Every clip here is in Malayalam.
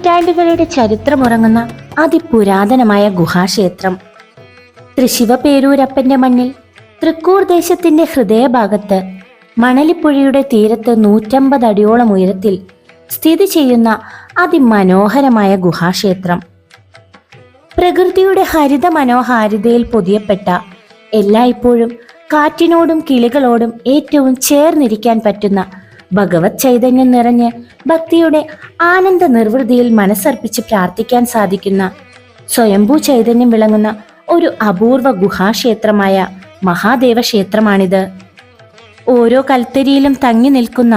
നൂറ്റാണ്ടുകളുടെ ചരിത്രമുറങ്ങുന്ന അതിപുരാതനമായ ഗുഹാക്ഷേത്രം. തൃശിവപേരൂരപ്പന്റെ മണ്ണിൽ തൃക്കൂർ ദേശത്തിന്റെ ഹൃദയഭാഗത്ത് മണലിപ്പുഴയുടെ തീരത്ത് നൂറ്റമ്പത് അടിയോളം ഉയരത്തിൽ സ്ഥിതി ചെയ്യുന്ന അതിമനോഹരമായ ഗുഹാക്ഷേത്രം. പ്രകൃതിയുടെ ഹരിത മനോഹാരിതയിൽ പൊതിയപ്പെട്ട എല്ലായ്പ്പോഴും കാറ്റിനോടും കിളികളോടും ഏറ്റവും ചേർന്നിരിക്കാൻ പറ്റുന്ന ഭഗവത് ചൈതന്യം നിറഞ്ഞ് ഭക്തിയുടെ ആനന്ദ നിർവൃതിയിൽ മനസ്സർപ്പിച്ച് പ്രാർത്ഥിക്കാൻ സാധിക്കുന്ന സ്വയംഭൂ ചൈതന്യം വിളങ്ങുന്ന ഒരു അപൂർവ ഗുഹാക്ഷേത്രമായ മഹാദേവ ക്ഷേത്രമാണിത് ഓരോ കൽത്തരിയിലും തങ്ങി നിൽക്കുന്ന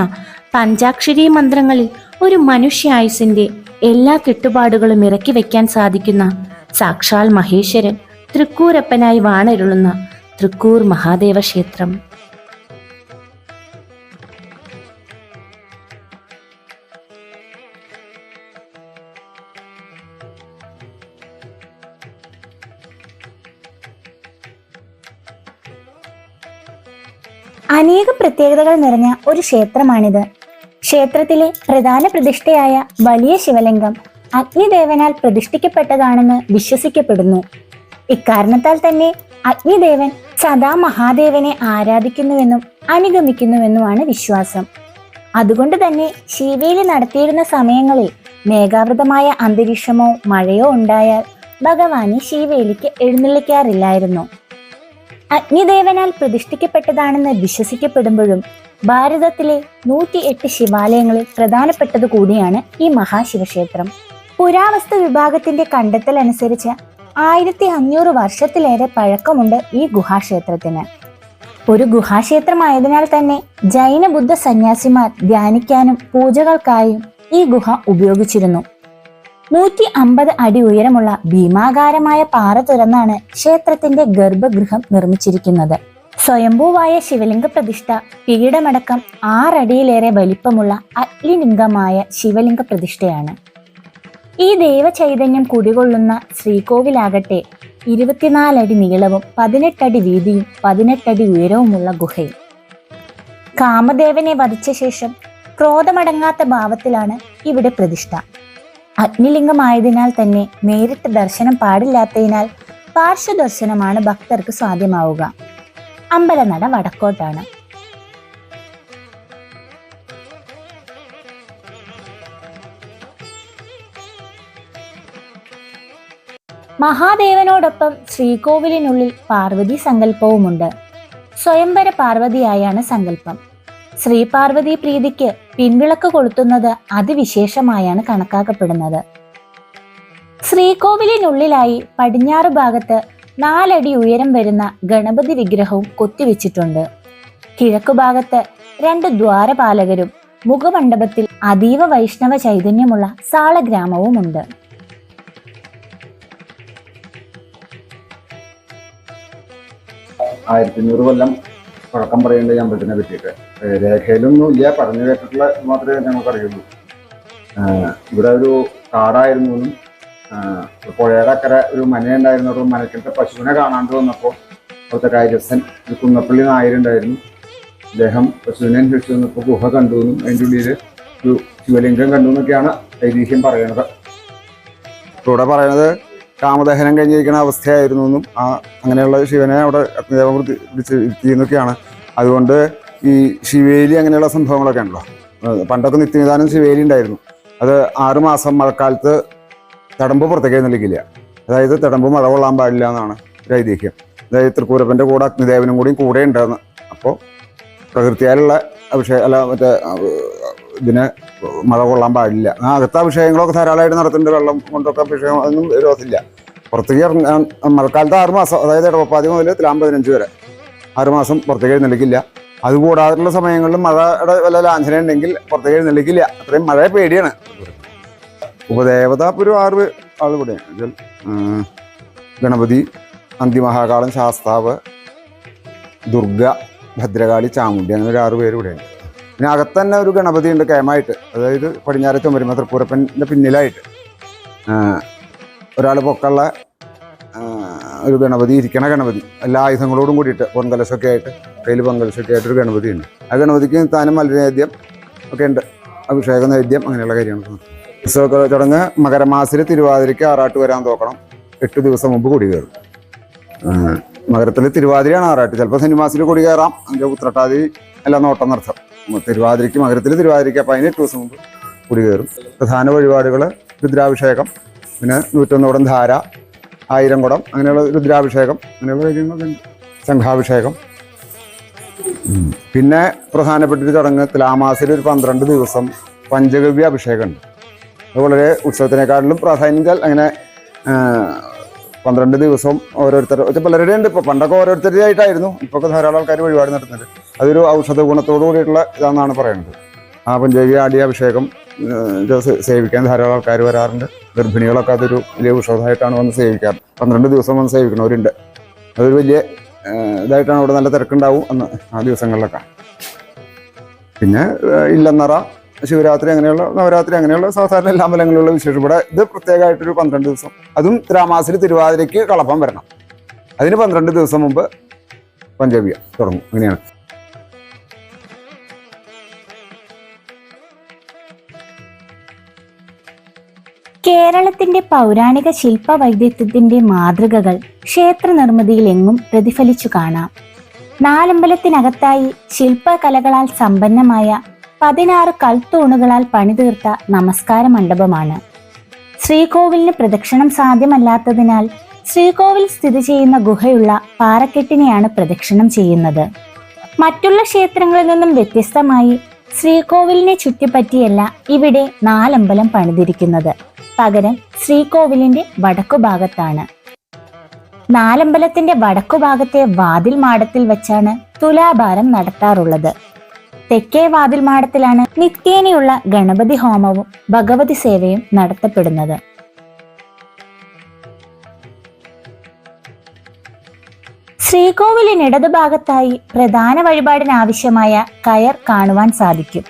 പഞ്ചാക്ഷരി മന്ത്രങ്ങളിൽ ഒരു മനുഷ്യായുസിന്റെ എല്ലാ കെട്ടുപാടുകളും ഇറക്കി വെക്കാൻ സാധിക്കുന്ന സാക്ഷാൽ മഹേശ്വരൻ തൃക്കൂരപ്പനായി വാണരുളുന്ന തൃക്കൂർ മഹാദേവ ക്ഷേത്രം അനേകം പ്രത്യേകതകൾ നിറഞ്ഞ ഒരു ക്ഷേത്രമാണിത്. ക്ഷേത്രത്തിലെ പ്രധാന പ്രതിഷ്ഠയായ വലിയ ശിവലിംഗം അഗ്നിദേവനാൽ പ്രതിഷ്ഠിക്കപ്പെട്ടതാണെന്ന് വിശ്വസിക്കപ്പെടുന്നു. ഇക്കാരണത്താൽ തന്നെ അഗ്നിദേവൻ സദാ മഹാദേവനെ ആരാധിക്കുന്നുവെന്നും അനുഗമിക്കുന്നുവെന്നുമാണ് വിശ്വാസം. അതുകൊണ്ട് തന്നെ ശിവേലി നടത്തിയിരുന്ന സമയങ്ങളിൽ മേഘാവൃതമായ അന്തരീക്ഷമോ മഴയോ ഉണ്ടായാൽ ഭഗവാനെ ശിവേലിക്ക് എഴുന്നള്ളിക്കാറില്ലായിരുന്നു. അഗ്നിദേവനാൽ പ്രതിഷ്ഠിക്കപ്പെട്ടതാണെന്ന് വിശ്വസിക്കപ്പെടുമ്പോഴും ഭാരതത്തിലെ നൂറ്റി എട്ട് ശിവാലയങ്ങളിൽ പ്രധാനപ്പെട്ടത് കൂടിയാണ് ഈ മഹാശിവക്ഷേത്രം. പുരാവസ്തു വിഭാഗത്തിന്റെ കണ്ടെത്തൽ അനുസരിച്ച് ആയിരത്തി അഞ്ഞൂറ് വർഷത്തിലേറെ പഴക്കമുണ്ട് ഈ ഗുഹാക്ഷേത്രത്തിന്. ഒരു ഗുഹാക്ഷേത്രമായതിനാൽ തന്നെ ജൈന ബുദ്ധ സന്യാസിമാർ ധ്യാനിക്കാനും പൂജകൾക്കായും ഈ ഗുഹ ഉപയോഗിച്ചിരുന്നു. നൂറ്റി അമ്പത് അടി ഉയരമുള്ള ഭീമാകാരമായ പാറ തുറന്നാണ് ക്ഷേത്രത്തിന്റെ ഗർഭഗൃഹം നിർമ്മിച്ചിരിക്കുന്നത്. സ്വയംഭൂവായ ശിവലിംഗ പ്രതിഷ്ഠ പീഠമടക്കം ആറടിയിലേറെ വലിപ്പമുള്ള അഗ്നിലിംഗമായ ശിവലിംഗ പ്രതിഷ്ഠയാണ്. ഈ ദൈവചൈതന്യം കുടികൊള്ളുന്ന ശ്രീകോവിലാകട്ടെ ഇരുപത്തിനാലടി നീളവും പതിനെട്ടടി വീതിയും പതിനെട്ടടി ഉയരവുമുള്ള ഗുഹയും കാമദേവനെ വധിച്ച ശേഷം ക്രോധമടങ്ങാത്ത ഭാവത്തിലാണ് ഇവിടെ പ്രതിഷ്ഠ. അഗ്നിലിംഗമായതിനാൽ തന്നെ നേരിട്ട് ദർശനം പാടില്ലാത്തതിനാൽ പാർശ്വദർശനമാണ് ഭക്തർക്ക് സാധ്യമാവുക. അമ്പലനട വടക്കോട്ടാണ്. മഹാദേവനോടൊപ്പം ശ്രീകോവിലിനുള്ളിൽ പാർവതി സങ്കല്പവുമുണ്ട് സ്വയംവര പാർവതിയായാണ് സങ്കല്പം. ശ്രീ പാർവതി പ്രീതിക്ക് പിൻവിളക്ക് കൊളുത്തുന്നത് അതിവിശേഷമായാണ് കണക്കാക്കപ്പെടുന്നത്. ശ്രീകോവിലിനുള്ളിലായി പടിഞ്ഞാറ് ഭാഗത്ത് നാലടി ഉയരം വരുന്ന ഗണപതി വിഗ്രഹവും കൊത്തിവെച്ചിട്ടുണ്ട്. കിഴക്കു ഭാഗത്ത് രണ്ട് ദ്വാരപാലകരും മുഖമണ്ഡപത്തിൽ അതീവ വൈഷ്ണവ ചൈതന്യമുള്ള സാളഗ്രാമവുമുണ്ട്. ആയിരത്തി അഞ്ഞൂറ് കൊല്ലം പഴക്കം പറയേണ്ട ഈ അമ്പലത്തിനെ പറ്റിയിട്ട് രേഖയിലൊന്നും ഇല്ല പറഞ്ഞു കേട്ടിട്ടുള്ള മാത്രമേ ഞങ്ങൾക്ക് അറിയുള്ളൂ ഇവിടെ ഒരു കാടായിരുന്നു എന്നും, ഒരു അക്കരെ ഒരു മനയുണ്ടായിരുന്നതും മനക്കിലത്തെ പശുവിനെ കാണാണ്ട് വന്നപ്പോൾ അവിടുത്തെ കാര്യസ്ഥൻ ഒരു കുന്നപ്പള്ളി നായരുണ്ടായിരുന്നു. അദ്ദേഹം പശുവിനെ അന്വേഷിച്ചു വന്നപ്പോൾ ഗുഹ കണ്ടു എന്നും അതിന്റെ ഉള്ളിൽ ഒരു ശിവലിംഗം കണ്ടു എന്നൊക്കെയാണ് ഐതിഹ്യം പറയുന്നത്. ഇവിടെ പറയുന്നത് കാമദഹനം കഴിഞ്ഞിരിക്കുന്ന അവസ്ഥയായിരുന്നു എന്നും ആ അങ്ങനെയുള്ള ശിവനെ അവിടെ അഗ്നിദേവം വൃത്തി പിടിച്ച് ഇരുത്തിയെന്നൊക്കെയാണ് അതുകൊണ്ട് ഈ ശിവേലി അങ്ങനെയുള്ള സംഭവങ്ങളൊക്കെ ഉണ്ടല്ലോ. പണ്ടൊക്കെ നിത്യനിദാനം ശിവേലി ഉണ്ടായിരുന്നു. അത് ആറുമാസം മഴക്കാലത്ത് തടമ്പ് പുറത്തേക്ക് നൽകില്ല അതായത് തടമ്പ് മഴ കൊള്ളാൻ പാടില്ല എന്നാണ് ഒരു ഐതിഹ്യം. അതായത് തൃക്കൂരപ്പന്റെ കൂടെ അഗ്നിദേവനും കൂടിയും കൂടെ ഉണ്ടായിരുന്നു അപ്പോൾ പ്രകൃതിയാലുള്ള അഭിഷേക അല്ല മറ്റേ ഇതിന് മഴ കൊള്ളാൻ പാടില്ല. ആ അകത്ത അഭിഷേകങ്ങളൊക്കെ ധാരാളമായിട്ട് നടത്തുന്നുണ്ട് വെള്ളം കൊണ്ടൊക്കെ അഭിഷേകം അതൊന്നും വിരോധമില്ല പുറത്തേക്ക് ഇറങ്ങാൻ മഴക്കാലത്ത് ആറ് മാസം അതായത് ഇടവപ്പാതി മുതൽ തിലാം പതിനഞ്ച് വരെ ആറ് മാസം പുറത്തേക്ക് എഴുന്നള്ളിക്കില്ല. അതുകൂടാതെയുള്ള സമയങ്ങളിൽ മഴയുടെ വല്ല ലാഞ്ചന ഉണ്ടെങ്കിൽ പുറത്തേക്ക് എഴുന്നള്ളിക്കില്ല. അത്രയും മഴയെ പേടിയാണ്. ഉപദേവതാപുരം ആറ് ആൾ കൂടെയാണ് ഗണപതി അന്തിമഹാകാളം ശാസ്താവ് ദുർഗ ഭദ്രകാളി ചാമുണ്ടി അങ്ങനെ ഒരു ആറ് പേര് ഇവിടെയുണ്ട് പിന്നെ അകത്ത് തന്നെ ഒരു ഗണപതി ഉണ്ട് കേമായിട്ട്. അതായത് പടിഞ്ഞാറത്തെ വരുമ്പോൾ തൃപ്പൂരപ്പന്റെ പിന്നിലായിട്ട്. ഒരാൾ പൊക്കുള്ള ഒരു ഗണപതി ഇരിക്കണ ഗണപതി. എല്ലാ ആയുധങ്ങളോടും കൂടിയിട്ട് പൊങ്കലശൊക്കെ ആയിട്ട് കയ്യിൽ പൊങ്കലശൊക്കെ ആയിട്ടൊരു ഗണപതി ഉണ്ട്. ആ ഗണപതിക്ക് താനും മലനേദ്യം ഒക്കെ ഉണ്ട്. അഭിഷേക നൈദ്യം അങ്ങനെയുള്ള കാര്യങ്ങൾ ഉത്സവ ചടങ്ങ് മകരമാസത്തിൽ തിരുവാതിരയ്ക്ക് ആറാട്ട് വരാൻ തോക്കണം. എട്ട് ദിവസം മുമ്പ് കൊടി കയറും. മകരത്തിൽ തിരുവാതിരയാണ് ആറാട്ട്. ചിലപ്പോൾ സിനിമാസിൽ കൊടി കയറാം. അതിന്റെ ഉത്രട്ടാതി എല്ലാം നോട്ടം നടത്താം. തിരുവാതിരയ്ക്ക് മകരത്തിൽ തിരുവാതിരയ്ക്ക് അപ്പം അതിന് എട്ട് ദിവസം മുമ്പ് കുടി കയറും. പ്രധാന വഴിപാടുകൾ രുദ്രാഭിഷേകം പിന്നെ നൂറ്റൊന്നോടം ധാര ആയിരം കുടം അങ്ങനെയുള്ള രുദ്രാഭിഷേകം അങ്ങനെയുള്ള കാര്യങ്ങളൊക്കെ. ശംഖാഭിഷേകം. പിന്നെ പ്രധാനപ്പെട്ട ഒരു ചടങ്ങ് തുലാമാസത്തിൽ ഒരു പന്ത്രണ്ട് ദിവസം പഞ്ചഗവ്യ അഭിഷേകമുണ്ട്. അത് വളരെ ഉത്സവത്തിനെക്കാട്ടിലും പ്രാധാന്യം അങ്ങനെ പന്ത്രണ്ട് ദിവസം ഓരോരുത്തർ പലരുടെ ഉണ്ട്. ഇപ്പോൾ പണ്ടൊക്കെ ഓരോരുത്തരുടെ ആയിട്ടായിരുന്നു ഇപ്പോൾ ധാരാളം ആൾക്കാർ വഴിപാട് നടത്തുന്നുണ്ട് അതൊരു ഔഷധ ഗുണത്തോടു കൂടിയിട്ടുള്ള ഇതാണെന്നാണ് പറയുന്നത്. ആ പഞ്ചേവി ആടി അഭിഷേകം സേവിക്കാൻ ധാരാളം ആൾക്കാർ വരാറുണ്ട്. ഗർഭിണികളൊക്കെ അതൊരു വലിയ ഔഷധമായിട്ടാണ് വന്ന് സേവിക്കാറ്. പന്ത്രണ്ട് ദിവസം വന്ന് സേവിക്കണവരുണ്ട് അതൊരു വലിയ ഇതായിട്ടാണ് അവിടെ നല്ല തിരക്കുണ്ടാവും അന്ന് ആ ദിവസങ്ങളിലൊക്കെ. പിന്നെ ഇല്ലന്നറ ശിവരാത്രി അങ്ങനെയുള്ള നവരാത്രി അങ്ങനെയുള്ള സാധാരണ എല്ലാ അമ്പലങ്ങളിലുള്ള വിശേഷം. ഇവിടെ ഇത് പ്രത്യേകമായിട്ടൊരു പന്ത്രണ്ട് ദിവസം. അതും തിരാമാസിൽ തിരുവാതിരയ്ക്ക് കളപ്പം വരണം. അതിന് പന്ത്രണ്ട് ദിവസം മുമ്പ് പഞ്ചവ്യ തുടങ്ങും. അങ്ങനെയാണ് കേരളത്തിന്റെ പൗരാണിക ശില്പ വൈദഗ്ധ്യത്തിന്റെ മാതൃകകൾ ക്ഷേത്ര നിർമ്മിതിയിൽ എങ്ങും പ്രതിഫലിച്ചു കാണാം. നാലമ്പലത്തിനകത്തായി ശില്പകലകളാൽ സമ്പന്നമായ പതിനാറ് കൽത്തൂണുകളാൽ പണിതീർത്ത നമസ്കാര മണ്ഡപമാണ്. ശ്രീകോവിലിന് പ്രദക്ഷിണം സാധ്യമല്ലാത്തതിനാൽ ശ്രീകോവിൽ സ്ഥിതി ചെയ്യുന്ന ഗുഹയുള്ള പാറക്കെട്ടിനെയാണ് പ്രദക്ഷിണം ചെയ്യുന്നത്. മറ്റുള്ള ക്ഷേത്രങ്ങളിൽ നിന്നും വ്യത്യസ്തമായി ശ്രീകോവിലിനെ ചുറ്റിപ്പറ്റിയല്ല ഇവിടെ നാലമ്പലം പണിതിരിക്കുന്നത്. പകരം ശ്രീകോവിലിന്റെ വടക്കുഭാഗത്താണ്. നാലമ്പലത്തിന്റെ വടക്കുഭാഗത്തെ വാതിൽ മാടത്തിൽ വെച്ചാണ് തുലാഭാരം നടത്താറുള്ളത്. തെക്കേ വാതിൽ മാടത്തിലാണ് നിത്യേനയുള്ള ഗണപതി ഹോമവും ഭഗവതി സേവയും നടത്തപ്പെടുന്നത്. ശ്രീകോവിലിന് ഇടതുഭാഗത്തായി പ്രധാന വഴിപാടിനാവശ്യമായ കയർ കാണുവാൻ സാധിക്കും.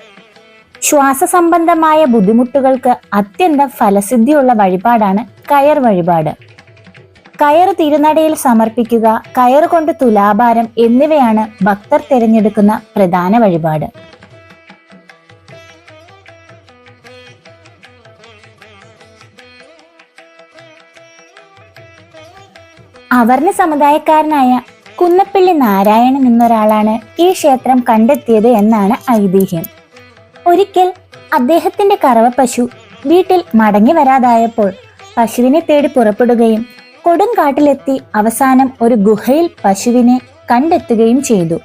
ശ്വാസ സംബന്ധമായ ബുദ്ധിമുട്ടുകൾക്ക് അത്യന്തം ഫലസിദ്ധിയുള്ള വഴിപാടാണ് കയർ വഴിപാട്. കയർ തിരുനടയിൽ സമർപ്പിക്കുക കയർ കൊണ്ട് തുലാഭാരം എന്നിവയാണ് ഭക്തർ തിരഞ്ഞെടുക്കുന്ന പ്രധാന വഴിപാട്. അവർണ സമുദായക്കാരനായ കുന്നപ്പള്ളി നാരായണൻ എന്നൊരാളാണ് ഈ ക്ഷേത്രം കണ്ടെത്തിയത് എന്നാണ് ഐതിഹ്യം. ഒരിക്കൽ അദ്ദേഹത്തിന്റെ കറവ പശു വീട്ടിൽ മടങ്ങി വരാതായപ്പോൾ പശുവിനെ തേടി പുറപ്പെടുകയും കൊടുങ്കാട്ടിലെത്തി അവസാനം ഒരു ഗുഹയിൽ പശുവിനെ കണ്ടെത്തുകയും ചെയ്തു.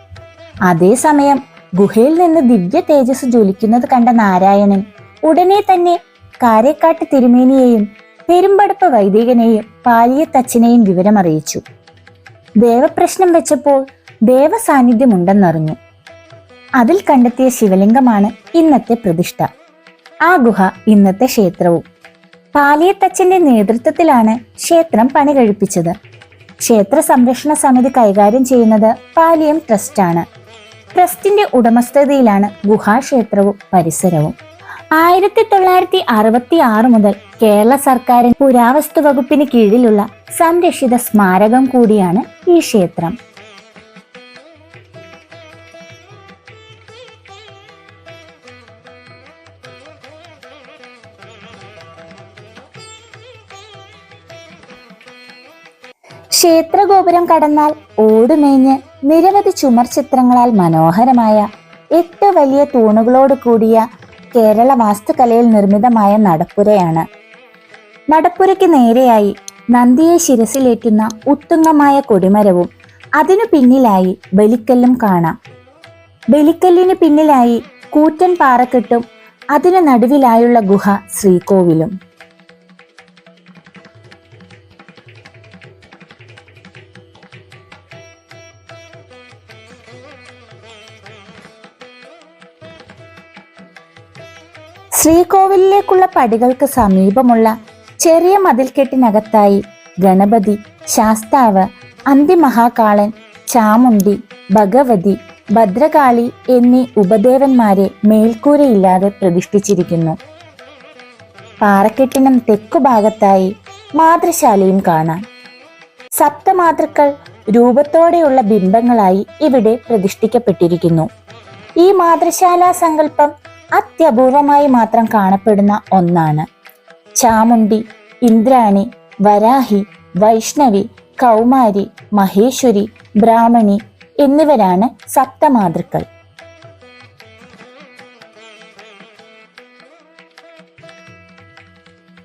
അതേസമയം ഗുഹയിൽ നിന്ന് ദിവ്യ തേജസ് ജ്വലിക്കുന്നത് കണ്ട നാരായണൻ ഉടനെ തന്നെ കാരേക്കാട്ട് തിരുമേനിയെയും പെരുമ്പടപ്പ് വൈദികനെയും പാലിയത്തച്ഛനെയും വിവരമറിയിച്ചു. ദേവപ്രശ്നം വെച്ചപ്പോൾ ദേവസാന്നിധ്യമുണ്ടെന്നറിഞ്ഞു. അതിൽ കണ്ടെത്തിയ ശിവലിംഗമാണ് ഇന്നത്തെ പ്രതിഷ്ഠ. ആ ഗുഹ ഇന്നത്തെ ക്ഷേത്രവും. പാലിയത്തച്ഛന്റെ നേതൃത്വത്തിലാണ് ക്ഷേത്രം പണി കഴിപ്പിച്ചത് ക്ഷേത്ര സംരക്ഷണ സമിതി കൈകാര്യം ചെയ്യുന്നത് പാലിയം ട്രസ്റ്റാണ്. ട്രസ്റ്റിന്റെ ഉടമസ്ഥതയിലാണ് ഗുഹാക്ഷേത്രവും പരിസരവും. ആയിരത്തി തൊള്ളായിരത്തി അറുപത്തി ആറ് മുതൽ കേരള സർക്കാരിൻ പുരാവസ്തു വകുപ്പിന് കീഴിലുള്ള സംരക്ഷിത സ്മാരകം കൂടിയാണ് ഈ ക്ഷേത്രം. ക്ഷേത്രഗോപുരം കടന്നാൽ ഓടുമേഞ്ഞ് നിരവധി ചുമർ ചിത്രങ്ങളാൽ മനോഹരമായ എട്ട് വലിയ തൂണുകളോട് കൂടിയ കേരള വാസ്തുകലയിൽ നിർമ്മിതമായ നടപ്പുരയാണ്. നടപ്പുരയ്ക്ക് നേരെയായി നന്ദിയെ ശിരസിലേറ്റുന്ന ഉത്തുംഗമായ കൊടിമരവും അതിനു പിന്നിലായി ബലിക്കല്ലും കാണാം. ബലിക്കല്ലിന് പിന്നിലായി കൂറ്റൻ പാറക്കെട്ടും അതിനു നടുവിലായുള്ള ഗുഹ ശ്രീകോവിലും. ശ്രീകോവിലിലേക്കുള്ള പടികൾക്ക് സമീപമുള്ള ചെറിയ മതിൽക്കെട്ടിനകത്തായി ഗണപതി ശാസ്താവ് അന്തിമഹാകാളൻ ചാമുണ്ടി ഭഗവതി ഭദ്രകാളി എന്നീ ഉപദേവന്മാരെ മേൽക്കൂരയില്ലാതെ പ്രതിഷ്ഠിച്ചിരിക്കുന്നു. പാറക്കെട്ടിനും തെക്കുഭാഗത്തായി മാതൃശാലയും കാണാം. സപ്തമാതൃക്കൾ രൂപത്തോടെയുള്ള ബിംബങ്ങളായി ഇവിടെ പ്രതിഷ്ഠിക്കപ്പെട്ടിരിക്കുന്നു. ഈ മാതൃശാലാ സങ്കല്പം അത്യപൂർവമായി മാത്രം കാണപ്പെടുന്ന ഒന്നാണ്. ചാമുണ്ടി ഇന്ദ്രാണി വരാഹി വൈഷ്ണവി കൗമാരി മഹേശ്വരി ബ്രാഹ്മണി എന്നിവരാണ് സപ്തമാതൃക്കൾ.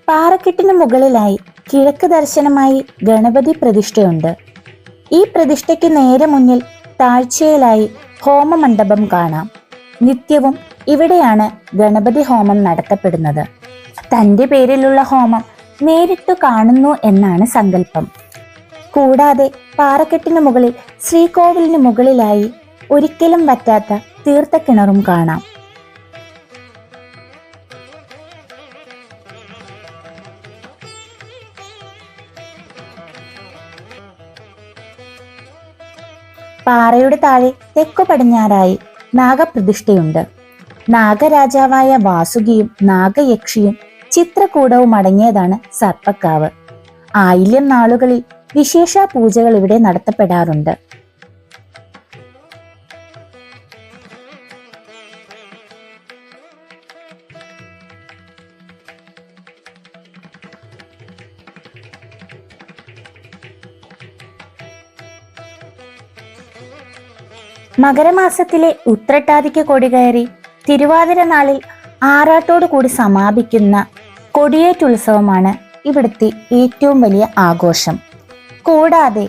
പാറക്കെട്ടിന് മുകളിലായി കിഴക്ക് ദർശനമായി ഗണപതി പ്രതിഷ്ഠയുണ്ട്. ഈ പ്രതിഷ്ഠയ്ക്ക് നേരെ മുന്നിൽ താഴ്ചയിലായി ഹോമമണ്ഡപം കാണാം. നിത്യവും ഇവിടെയാണ് ഗണപതി ഹോമം നടത്തപ്പെടുന്നത്. തന്റെ പേരിലുള്ള ഹോമം നേരിട്ടു കാണുന്നു എന്നാണ് സങ്കല്പം. കൂടാതെ പാറക്കെട്ടിന് മുകളിൽ ശ്രീകോവിലിന് മുകളിലായി ഒരിക്കലും വറ്റാത്ത തീർത്ഥക്കിണറും കാണാം. പാറയുടെ താഴെ തെക്കു പടിഞ്ഞാറായി നാഗപ്രതിഷ്ഠയുണ്ട്. നാഗരാജാവായ വാസുകിയും നാഗയക്ഷിയും ചിത്രകൂടവും അടങ്ങിയതാണ് സർപ്പക്കാവ്. ആയില്യം നാളുകളിൽ വിശേഷ പൂജകൾ ഇവിടെ നടത്തപ്പെടാറുണ്ട്. മകരമാസത്തിലെ ഉത്രട്ടാതിക്ക് കൊടികയറി തിരുവാതിര നാളിൽ ആറാട്ടോടു കൂടി സമാപിക്കുന്ന കൊടിയേറ്റ് ഉത്സവമാണ് ഇവിടുത്തെ ഏറ്റവും വലിയ ആഘോഷം. കൂടാതെ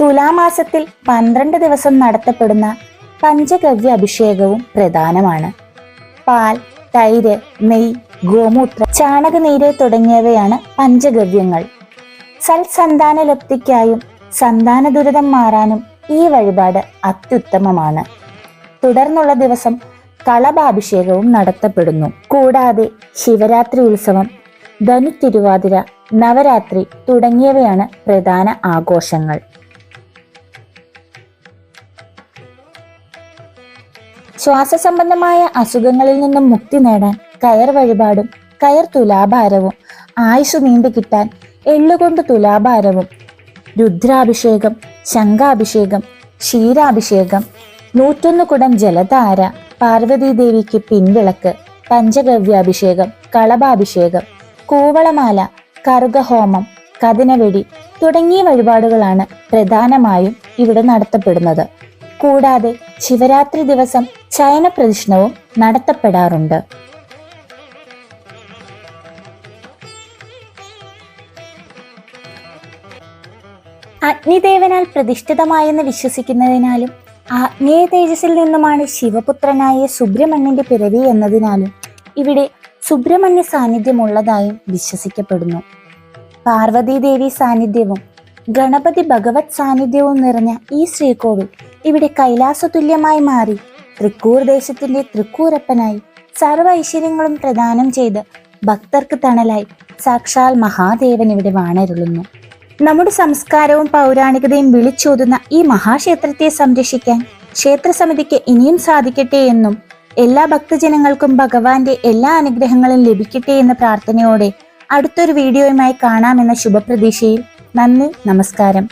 തുലാമാസത്തിൽ പന്ത്രണ്ട് ദിവസം നടത്തപ്പെടുന്ന പഞ്ചഗവ്യ അഭിഷേകവും പ്രധാനമാണ്. പാൽ തൈര് നെയ് ഗോമൂത്ര ചാണകനീര് തുടങ്ങിയവയാണ് പഞ്ചഗവ്യങ്ങൾ സൽസന്താന ലബ്ധിക്കായും സന്താന ദുരിതം മാറാനും ഈ വഴിപാട് അത്യുത്തമമാണ്. തുടർന്നുള്ള ദിവസം കളഭാഭിഷേകവും നടത്തപ്പെടുന്നു. കൂടാതെ ശിവരാത്രി ഉത്സവം ധനുത്തിരുവാതിര നവരാത്രി തുടങ്ങിയവയാണ് പ്രധാന ആഘോഷങ്ങൾ. ശ്വാസ സംബന്ധമായ അസുഖങ്ങളിൽ നിന്നും മുക്തി നേടാൻ കയർ വഴിപാടും കയർ തുലാഭാരവും ആയുസ് നീണ്ടു കിട്ടാൻ എള്ളുകൊണ്ട് തുലാഭാരവും രുദ്രാഭിഷേകം ശംഖാഭിഷേകം ക്ഷീരാഭിഷേകം നൂറ്റൊന്ന് കുടം ജലധാര പാർവതീദേവിക്ക് പിൻവിളക്ക് പഞ്ചഗവ്യാഭിഷേകം കളഭാഭിഷേകം കൂവളമാല കറുകഹോമം കതിനവെടി തുടങ്ങിയ വഴിപാടുകളാണ് പ്രധാനമായും ഇവിടെ നടത്തപ്പെടുന്നത്. കൂടാതെ ശിവരാത്രി ദിവസം ശയന പ്രദക്ഷിണവും നടത്തപ്പെടാറുണ്ട്. അഗ്നിദേവനാൽ പ്രതിഷ്ഠിതമായെന്ന് വിശ്വസിക്കുന്നതിനാലും ആഗ്നേയ തേജസ്സിൽ നിന്നുമാണ് ശിവപുത്രനായ സുബ്രഹ്മണ്യന്റെ പിറവി എന്നതിനാലും ഇവിടെ സുബ്രഹ്മണ്യ സാന്നിധ്യമുള്ളതായും വിശ്വസിക്കപ്പെടുന്നു. പാർവതീദേവി സാന്നിധ്യവും ഗണപതി ഭഗവത് സാന്നിധ്യവും നിറഞ്ഞ ഈ ശ്രീകോവിൽ ഇവിടെ കൈലാസതുല്യമായി മാറി തൃക്കൂർ ദേശത്തിന്റെ തൃക്കൂരപ്പനായി സർവ ഐശ്വര്യങ്ങളും പ്രദാനം ചെയ്ത് ഭക്തർക്ക് തണലായി സാക്ഷാൽ മഹാദേവൻ ഇവിടെ വാണരുളുന്നു. നമ്മുടെ സംസ്കാരവും പൗരാണികതയും വിളിച്ചോതുന്ന ഈ മഹാക്ഷേത്രത്തെ സംരക്ഷിക്കാൻ ക്ഷേത്രസമിതിക്ക് ഇനിയും സാധിക്കട്ടെ എന്നും എല്ലാ ഭക്തജനങ്ങൾക്കും ഭഗവാന്റെ എല്ലാ അനുഗ്രഹങ്ങളും ലഭിക്കട്ടെ എന്ന പ്രാർത്ഥനയോടെ അടുത്തൊരു വീഡിയോയുമായി കാണാമെന്ന ശുഭപ്രതീക്ഷയിൽ നന്ദി നമസ്കാരം.